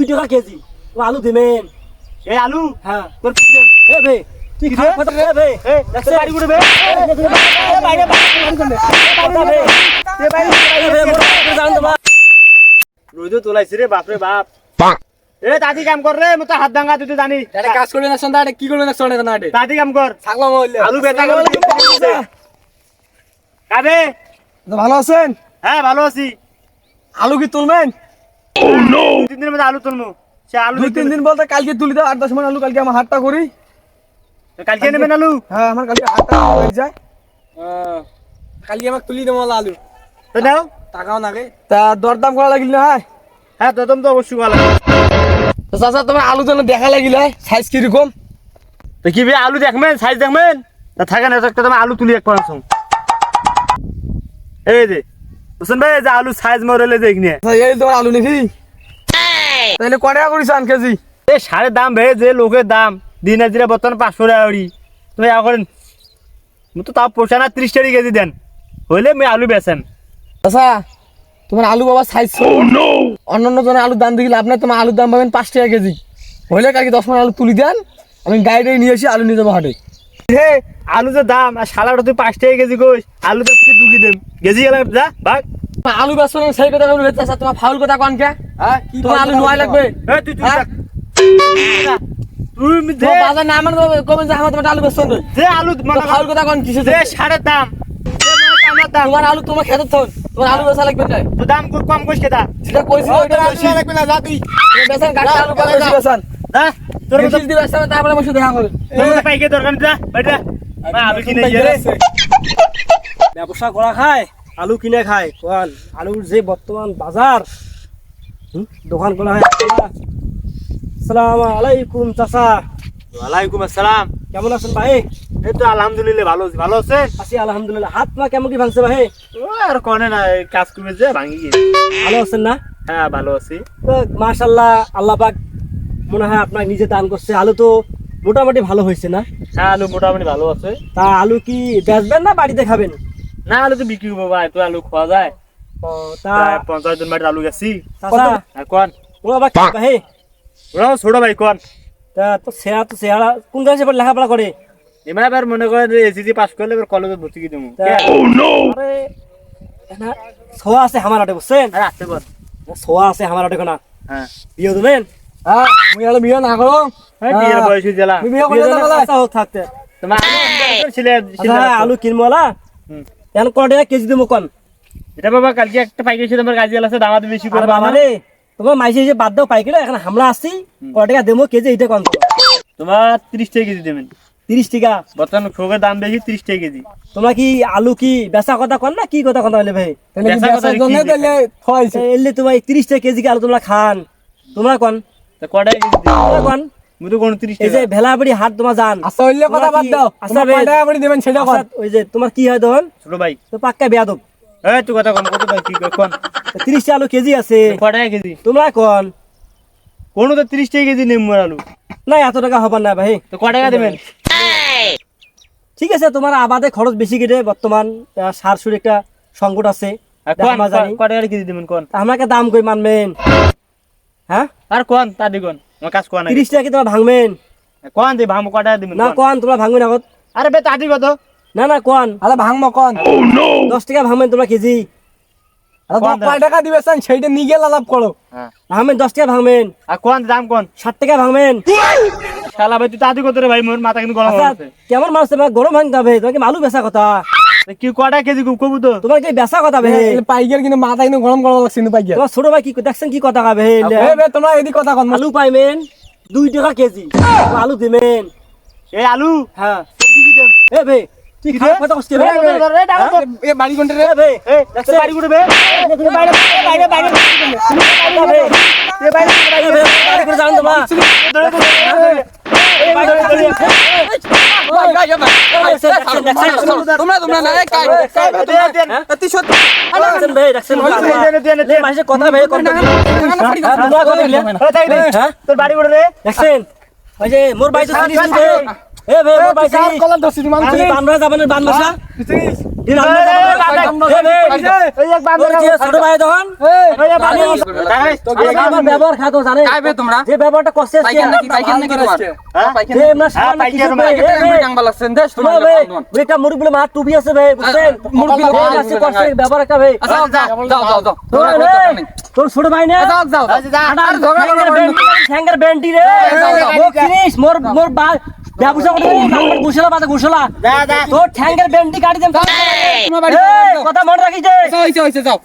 দুই টাকা কেজি ও আলু দিবেন এই আলু হ্যাঁ তোর এ বে তুই কি কথা রে বে এই, বাড়ি করে বে। বাইরে বাইরে মোর জান তোমার রোজও তোলাইছি রে বাপরে বাপ এ দাদি কাম কর রে মো হাত দাঙ্গা তুই জানি এটা কাজ করবে না সন্ধ্যা এটা কি করবে না সন্ধ্যা না এটা দাদি কাম কর আলু গেল কাবে ভালো আছেন হ্যাঁ ভালো আছি আলু কি তুলবেন তিন দিনের মধ্যে আলু তুলমু। সে আলু দুই তিন দিন বলতে কালকে তুলি দাও আট দশ মন আলু কালকে আমার হাটটা করি। কালকে নেবেন আলু? হ্যাঁ আমার কালকে হাটটা হয়ে যায়। কালকে আমাকে তুলি দেবো আলু। তো নাও। টাকাও নাগে। তা দরদাম করা লাগিল না হয় হ্যাঁ তো তো অবশ্যই ভালো তো চাচা তোমার আলু যেন দেখা লাগিল সাইজ কীরকম? তো কি বে আলু দেখবেন? সাইজ দেখবেন? তা থাকে না একটা তোমার আলু তুলি এক পাঁচ এই যে বুঝছেন ভাই যে আলু সাইজ মরেলে দেখ নিয়ে এই তোমার আলু নাকি তাহলে ক টাকা করিস আন কেজি? এই সারের দাম ভাই যে লোকের দাম দিন হাজিরা বর্তমান পাঁচশো টাকা করি। তুমি এখন মু তো তাও পোষা না ত্রিশ টাকা কেজি দেন। হইলে আমি আলু বেচেন। আচ্ছা তোমার আলু বাবা সাইজ অন্য অন্য জনের আলুর দাম দেখলে আপনার তোমার আলুর দাম পাবেন পাঁচ টাকা কেজি। হইলে কালকে দশ মন আলু তুলি দেন আমি গাড়ি নিয়ে এসে আলু নিয়ে যাব হাটে। হে আলু যে দাম আর শালাটা তুই পাঁচ টাকা কেজি কইস আলু তো কি ঢুকি দেম। কেজি গেলাম যা ভাগ আলু ব্যস্ত নেই সেই কথা বলবে চাচা তোমার ফাউল কথা কন কে? হ্যাঁ তোমার আলু নোয়াই লাগবে? এই তুই তুই হ্যাঁ? তুই বাজার না আমার কমেন যে আমার আলু ব্যস্ত যে আলু মনে ফাউল কথা কন যে দাম। মনে তোমার আলু তোমার খেতে থন তোমার আলু বেচা লাগবে না তো দাম কম- কেটা। কইছি বেশি লাগবে না যা তুই। বেচান গাড়ি আলু কম বেশি বেচান না? তোর মতো বেশি দিবে তারপরে আমার দেখা হবে তোর পাইকে দরকার নেই যা বাইরে যা। কিনে গিয়ে ব্যবসা করা খায়? আলু কিনে খায় কোয়ান আলুর যে বর্তমান বাজার হুম, দোকান করা হয় আসসালামু আলাইকুম চাচা। ওয়ালাইকুম আসসালাম। কেমন আছেন ভাই? এই তো আলহামদুলিল্লাহ ভালো আছি ভালো আছে। আছি আলহামদুলিল্লাহ। হাত পা কেমন কি ভাঙছে ভাই? ও আর কনে না কাজ কমে যে ভাঙি ভালো আছেন না? হ্যাঁ ভালো আছি। তো মাশাল্লাহ আল্লাহ পাক মনে হয় আপনার নিজে দান করছে। আলু তো মোটামুটি ভালো হয়েছে না? হ্যাঁ আলু মোটামুটি ভালো আছে। তা আলু কি বেচবেন না বাড়িতে খাবেন? না আলু তো বিক্রি করব ভাই তো আলু খাওয়া যায় পঞ্চাশ জন বাড়িতে আলু গেছি কোন ও আবার ভাই ওরাও ছোট ভাই কোন তা তো সেরা তো সেরা কোন ক্লাসে পড়ে লেখাপড়া করে এবার এবার মনে করেন এসিসি পাস করলে এবার কলেজে ভর্তি করে দেবো আরে ছোয়া আছে আমার আটে বুঝছেন আর আসতে বল ছোয়া আছে আমার আটে কোনা হ্যাঁ বিয়ে দেবেন হ্যাঁ মুই আলু বিয়ে না করো এই বিয়ের বয়স হয়ে গেলা বিয়ে বিয়ে দেবেন, না বলে আচ্ছা, হোক থাকতে তোমার ছেলে আচ্ছা হ্যাঁ, আলু কিনবো আলা হুম। এখন টাকা কেজি দেবো কোন? এটা বাবা কালকে একটা পাইকারি ছিল আমার গাজি আছে বেশি করে বাবা। রে তোমার মাইসে যে বাদ দাও পাইকারি এখন হামলা আসছি টাকা দেবো কেজি এইটা কোন তোমার? তিরিশ টাকা কেজি দেবেন। তিরিশ টাকা? বর্তমান শোকের দাম বেশি তিরিশ টাকা কেজি। তোমরা কি আলু কি বেচা কথা কন না? কি কথা কথা বলে ভাই? কি এলে তোমার তিরিশ টাকা কেজি আলু তোমরা খান? তোমরা কোন? তা কটা কেজি দিবেন? তোমরা কোন? এই যে ভেলাবাড়ি হাট তোমার জান। আচ্ছা হইলে কথা বাদ দাও। আচ্ছা আচ্ছা টাকা করে দিবেন সেটা কর ওই যে তোমার কি হয় তখন? ছোট ভাই। তো পাক্কা বেয়াদব। এই তুই কথা কম কত ভাই কি কোন। তিরিশ আলু কেজি আছে। কটা কেজি? তোমরা কোন? কোনো তো তিরিশ টাকা কেজি নেই মোর আলু। না এত টাকা হবার না ভাই। তো কটা টাকা দেবেন? ঠিক আছে তোমার আবাদে খরচ বেশি কেটে বর্তমান সার সুর একটা সংকট আছে। টাকা কেজি দেবেন কোন? আমাকে দাম কই মানবেন? হ্যাঁ? আর কোন তা দিগুন আমার কাজ কোন তিরিশ টাকা কি তোমরা ভাঙবেন কোন দে ভাম কটা দিবেন না কোন? কোন তোমরা ভাঙবেন আগত। আরে বে তাদি কত না না কোন আরে ভাঙবো কোন দশ টাকা ভাঙবেন তোমরা কেজি। আরে কোন তোমার কয় টাকা দিবে চান সেইটা নিয়ে গেলে লাভ করো ভাঙবেন দশ টাকা ভাঙবেন আর কোন দাম কোন ষাট টাকা ভাঙবেন শালা ভাই তুই তাদি কত রে ভাই মোর মাথা কিন্তু গরম কেমন মানুষ গরম ভাঙতে হবে তোমাকে মালু বেচা কথা? কি কটা কেজি খুব কবু তো তোমার কি বেচা কথা বে পাইকার কিন্তু মাথা কিন্তু গরম গরম লাগছে কিন্তু পাইকার তোমার ছোট ভাই কি দেখছেন কি কথা কাবে এ বে তোমরা এদিক কথা কন আলু পাইবেন দুই টাকা কেজি আলু দিবেন এই আলু হ্যাঁ এ বে তুই খারাপ কথা কষ্ট বে তো এ বাড়ি কোনটা রে এ বে দেখছে? বাড়ি করে বে বাইরে বাইরে বাইরে বাইরে এই বাইরে বাইরে বাইরে করে যান তোমরা ধরে তোমরা তোমরা না এই কাই অতি সত্যি দেখছেন ভাই দেখছেন এই মাসে কথা ভাই কথা হ্যাঁ, তোমরা কথা বললে? হ্যাঁ তোর বাড়ি করে রে দেখছেন? ওই যে মোর বাড়িতে চিনিস নি এ ভাই মোর বানরা যাবেন এই, এই এক বান্দর ছোট ভাই তখন। এই এক বান্দর। আগে আমার ব্যবহার খাতো জানে খাইবে তোমরা যে ব্যবহারটা করছে পাইকেন নাকি পাইকেন নাকি তোমার হ্যাঁ? পাইকেন যে আমরা হ্যাঁ, সামনে পাইকারি কিছু মার। পেয়ে, এই, এই, টাঙ্গা লাগছেন দেশ তোমার ভাই, বান্ধব। ওই একটা মুরগি বলে মার টুপি আছে ভাই বুঝছেন মুরগি এই লোক কষ্ট ব্যবহার একটা ভাই আচ্ছা যাও যাও যাও যাও তোর ঝগড়া করতে এই, নেই। তোর ছোট ভাই না যাও যাও যাও ঝগড়া করো ঠ্যাঙ্গের না। বেন্টি- ঠ্যাঙ্গের বেন্টি রে যাও, যাও। ও ফিনিশ মোর মোর বা- ব্যবসা করতে যা। তোর ঠ্যাঙ্গের কাটি দেন। কথা মনে রাখিস যাও